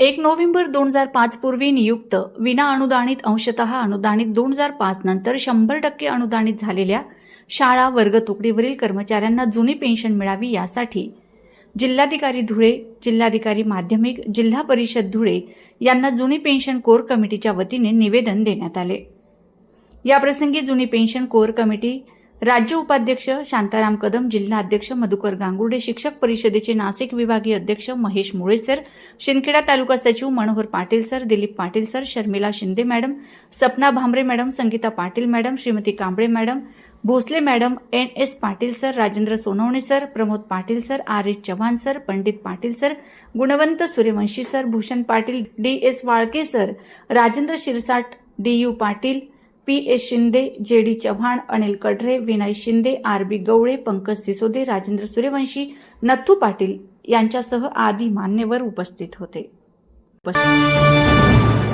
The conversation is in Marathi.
एक नोव्हेंबर दोन हजार पाच पूर्वी नियुक्त विना अनुदानित अंशतः अनुदानित दोन हजार पाच नंतर शंभर टक्के अनुदानित झालेल्या शाळा वर्ग तुकडीवरील कर्मचाऱ्यांना जुनी पेन्शन मिळावी यासाठी जिल्हाधिकारी धुळे जिल्हाधिकारी माध्यमिक जिल्हा परिषद धुळे यांना जुनी पेन्शन कोर कमिटीच्या वतीने निवेदन देण्यात आले. याप्रसंगी जुनी पेन्शन कोर कमिटी राज्य उपाध्यक्ष शांताराम कदम जिल्हा अध्यक्ष मधुकर गांगुर्डे शिक्षक परिषदेचे नाशिक विभागीय अध्यक्ष महेश मुळेसर शिंदखेडा तालुका सचिव Manohar Patil sir Dilip Patil sir Sharmila Shinde madam Sapna Bhambare madam Sangeeta Patil madam Shrimati Kamble madam Bhosale madam N S Patil sir Rajendra Sonawane sir Pramod Patil sir R H Chavan sir Pandit Patil sir Gunwant Suryavanshi sir Bhushan Patil D S Walke sir Rajendra Shirsat D U Patil P S Shinde J D Chavan Anil Kadre Vinay Shinde R B Gawale Pankaj Sisode Rajendra Suryavanshi Nathu Patil यांच्यासह आदी मान्यवर उपस्थित होते. उपस्थित